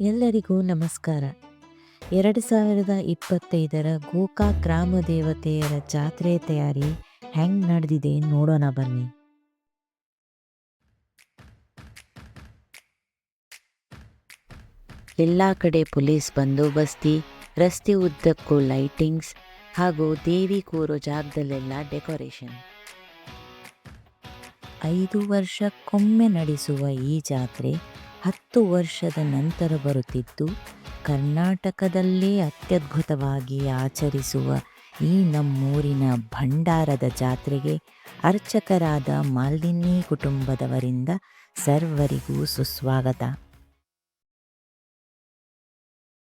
ಎಲ್ಲರಿಗೂ ನಮಸ್ಕಾರ. ಎರಡು ಸಾವಿರದ ಇಪ್ಪತ್ತೈದರ ಗೋಕಾ ಗ್ರಾಮ ದೇವತೆಯರ ಜಾತ್ರೆ ತಯಾರಿ ಹೆಂಗ್ ನಡೆದಿದೆ ನೋಡೋಣ ಬನ್ನಿ. ಎಲ್ಲ ಕಡೆ ಪೊಲೀಸ್ ಬಂದೋಬಸ್ತಿ, ರಸ್ತೆ ಉದ್ದಕ್ಕೂ ಲೈಟಿಂಗ್ಸ್ ಹಾಗೂ ದೇವಿ ಕೂರೋ ಜಾಗದಲ್ಲೆಲ್ಲ ಡೆಕೋರೇಷನ್. ಐದು ವರ್ಷಕ್ಕೊಮ್ಮೆ ನಡೆಸುವ ಈ ಜಾತ್ರೆ ಹತ್ತು ವರ್ಷದ ನಂತರ ಬರುತ್ತಿದ್ದು, ಕರ್ನಾಟಕದಲ್ಲೇ ಅತ್ಯದ್ಭುತವಾಗಿ ಆಚರಿಸುವ ಈ ನಮ್ಮೂರಿನ ಭಂಡಾರದ ಜಾತ್ರೆಗೆ ಅರ್ಚಕರಾದ ಮಾಲ್ದಿನ್ನಿ ಕುಟುಂಬದವರಿಂದ ಸರ್ವರಿಗೂ ಸುಸ್ವಾಗತ.